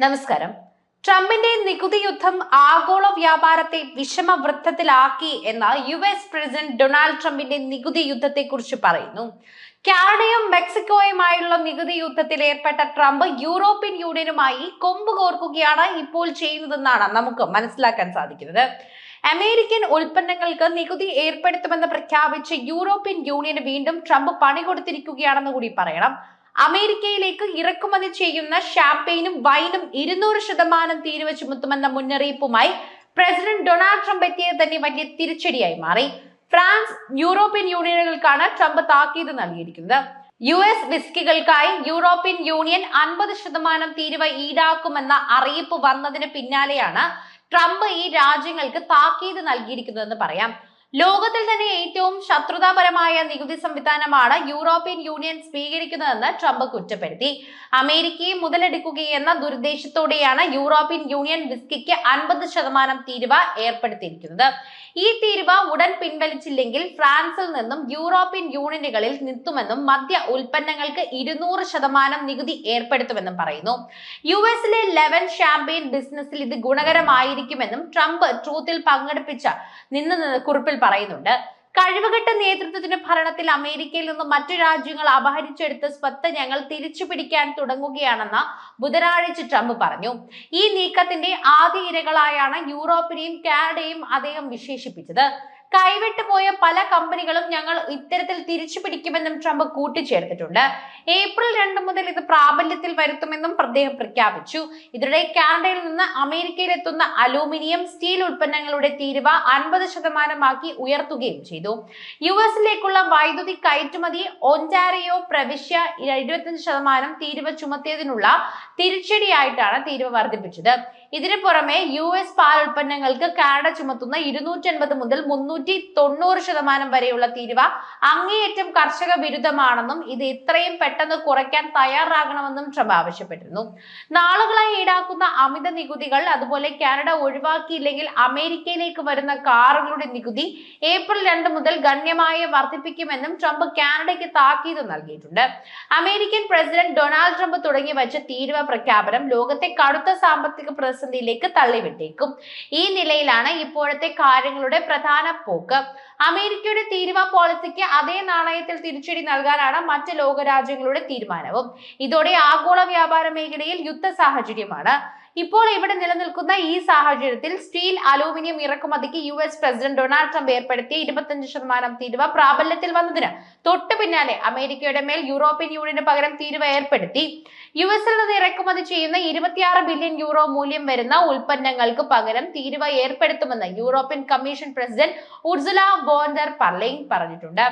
നമസ്കാരം. ട്രംപിന്റെ നികുതി യുദ്ധം ആഗോള വ്യാപാരത്തെ വിഷമവൃത്തത്തിലാക്കി എന്ന യു എസ് പ്രസിഡന്റ് ഡൊണാൾഡ് ട്രംപിന്റെ നികുതി യുദ്ധത്തെക്കുറിച്ച് പറയുന്നു. കാനഡയും മെക്സിക്കോയുമായുള്ള നികുതി യുദ്ധത്തിൽ ഏർപ്പെട്ട ട്രംപ് യൂറോപ്യൻ യൂണിയനുമായി കൊമ്പ് കോർക്കുകയാണ് ഇപ്പോൾ ചെയ്യുന്നതെന്നാണ് നമുക്ക് മനസ്സിലാക്കാൻ സാധിക്കുന്നത്. അമേരിക്കൻ ഉൽപ്പന്നങ്ങൾക്ക് നികുതി ഏർപ്പെടുത്തുമെന്ന് പ്രഖ്യാപിച്ച് യൂറോപ്യൻ യൂണിയന് വീണ്ടും ട്രംപ് പണി കൊടുത്തിരിക്കുകയാണെന്ന് കൂടി പറയണം. അമേരിക്കയിലേക്ക് ഇറക്കുമതി ചെയ്യുന്ന ഷാംപെയിനും വൈനും ഇരുന്നൂറ് ശതമാനം തീരുവ ചുമത്തുമെന്ന മുന്നറിയിപ്പുമായി പ്രസിഡന്റ് ഡൊണാൾഡ് ട്രംപ് എത്തിയത് തന്നെ വലിയ തിരിച്ചടിയായി മാറി. ഫ്രാൻസ് യൂറോപ്യൻ യൂണിയനുകൾക്കാണ് ട്രംപ് താക്കീത് നൽകിയിരിക്കുന്നത്. യു എസ് വിസ്കികൾക്കായി യൂറോപ്യൻ യൂണിയൻ അൻപത് ശതമാനം തീരുവ ഈടാക്കുമെന്ന അറിയിപ്പ് വന്നതിന് പിന്നാലെയാണ് ട്രംപ് ഈ രാജ്യങ്ങൾക്ക് താക്കീത് നൽകിയിരിക്കുന്നതെന്ന് പറയാം. ലോകത്തിൽ തന്നെ ഏറ്റവും ശത്രുതാപരമായ നികുതി സംവിധാനമാണ് യൂറോപ്യൻ യൂണിയൻ സ്വീകരിക്കുന്നതെന്ന് ട്രംപ് കുറ്റപ്പെടുത്തി. അമേരിക്കയെ മുതലെടുക്കുകയെന്ന ദുരുദ്ദേശത്തോടെയാണ് യൂറോപ്യൻ യൂണിയൻ വിസ്കിക്ക് അൻപത് ശതമാനം തീരുവ ഏർപ്പെടുത്തിയിരിക്കുന്നത്. ഈ തീരുവ ഉടൻ പിൻവലിച്ചില്ലെങ്കിൽ ഫ്രാൻസിൽ നിന്നും യൂറോപ്യൻ യൂണിയനുകളിൽ നിർത്തുമെന്നും മദ്യ ഉൽപ്പന്നങ്ങൾക്ക് ഇരുന്നൂറ് ശതമാനം നികുതി ഏർപ്പെടുത്തുമെന്നും പറയുന്നു. യു എസിലെ ലെവൻ ഷാമ്പയിൻ ബിസിനസ്സിൽ ഇത് ഗുണകരമായിരിക്കുമെന്നും ട്രംപ് ട്രൂത്തിൽ പങ്കെടുപ്പിച്ച നിന്ന് കുറിപ്പിൽ പറയുന്നുണ്ട്. കഴിവുകെട്ട നേതൃത്വത്തിന് ഭരണത്തിൽ അമേരിക്കയിൽ നിന്ന് മറ്റു രാജ്യങ്ങൾ അപഹരിച്ചെടുത്ത സ്വത്ത് ഞങ്ങൾ തിരിച്ചു പിടിക്കാൻ തുടങ്ങുകയാണെന്ന് ബുധനാഴ്ച ട്രംപ് പറഞ്ഞു. ഈ നീക്കത്തിന്റെ ആദ്യ ഇരകളായാണ് യൂറോപ്പിനെയും കാനഡയും അദ്ദേഹം വിശേഷിപ്പിച്ചത്. കൈവിട്ടു പോയ പല കമ്പനികളും ഞങ്ങൾ ഇത്തരത്തിൽ തിരിച്ചു പിടിക്കുമെന്നും ട്രംപ് കൂട്ടിച്ചേർത്തിട്ടുണ്ട്. ഏപ്രിൽ രണ്ട് മുതൽ ഇത് പ്രാബല്യത്തിൽ വരുത്തുമെന്നും അദ്ദേഹം പ്രഖ്യാപിച്ചു. ഇതിനിടെ കാനഡയിൽ നിന്ന് അമേരിക്കയിലെത്തുന്ന അലൂമിനിയം സ്റ്റീൽ ഉൽപ്പന്നങ്ങളുടെ തീരുവ അൻപത് ശതമാനമാക്കി ഉയർത്തുകയും ചെയ്തു. യു എസിലേക്കുള്ള വൈദ്യുതി കയറ്റുമതി ഒന്റാരിയോ പ്രവിശ്യ ഇരുപത്തിയഞ്ച് ശതമാനം തീരുവ ചുമത്തിയതിനുള്ള തിരിച്ചടിയായിട്ടാണ് തീരുവ വർദ്ധിപ്പിച്ചത്. ഇതിനു പുറമെ യു എസ് പാൽ ഉൽപ്പന്നങ്ങൾക്ക് കാനഡ ചുമത്തുന്ന ഇരുന്നൂറ്റി അൻപത് മുതൽ മുന്നൂറ്റി തൊണ്ണൂറ് ശതമാനം വരെയുള്ള തീരുവ അങ്ങേയറ്റം കർഷക വിരുദ്ധമാണെന്നും ഇത് ഇത്രയും പെട്ടെന്ന് കുറയ്ക്കാൻ തയ്യാറാകണമെന്നും ട്രംപ് ആവശ്യപ്പെട്ടിരുന്നു. നാളുകളായി ഈടാക്കുന്ന അമിത നികുതികൾ അതുപോലെ കാനഡ ഒഴിവാക്കിയില്ലെങ്കിൽ അമേരിക്കയിലേക്ക് വരുന്ന കാറുകളുടെ നികുതി ഏപ്രിൽ രണ്ട് മുതൽ ഗണ്യമായി വർദ്ധിപ്പിക്കുമെന്നും ട്രംപ് കാനഡയ്ക്ക് താക്കീത് നൽകിയിട്ടുണ്ട്. അമേരിക്കൻ പ്രസിഡന്റ് ഡൊണാൾഡ് ട്രംപ് തുടങ്ങി വച്ച തീരുവ പ്രഖ്യാപനം ലോകത്തെ കടുത്ത സാമ്പത്തിക പ്രതിസന്ധിയിലേക്ക് തള്ളിവിട്ടേക്കും. ഈ നിലയിലാണ് ഇപ്പോഴത്തെ കാര്യങ്ങളുടെ പ്രധാന പോക്ക്. അമേരിക്കയുടെ തീരുവ പോളിസിക്ക് അതേ നാണയത്തിൽ തിരിച്ചടി നൽകാനാണ് മറ്റ് ലോകരാജ്യങ്ങളുടെ തീരുമാനവും. ഇതോടെ ആഗോള വ്യാപാര മേഖലയിൽ യുദ്ധ സാഹചര്യമാണ് ഇപ്പോൾ ഇവിടെ നിലനിൽക്കുന്ന ഈ സാഹചര്യത്തിൽ steel aluminium ഇറക്കുമതിക്ക് U S president Donald Trump ഏർപ്പെടുത്തിയ ഇരുപത്തഞ്ച് ശതമാനം തീരുവ പ്രാബല്യത്തിൽ വന്നതിന്. തൊട്ടു പിന്നാലെ അമേരിക്കയുടെ മേൽ യൂറോപ്യൻ യൂണിയന് പകരം തീരുവ ഏർപ്പെടുത്തി. യു എസിൽ നിന്ന് ഇറക്കുമതി ചെയ്യുന്ന ഇരുപത്തിയാറ് ബില്യൺ യൂറോ മൂല്യം വരുന്ന ഉൽപ്പന്നങ്ങൾക്ക് പകരം തീരുവ ഏർപ്പെടുത്തുമെന്ന് European commission president Ursula von der purling പറഞ്ഞിട്ടുണ്ട്.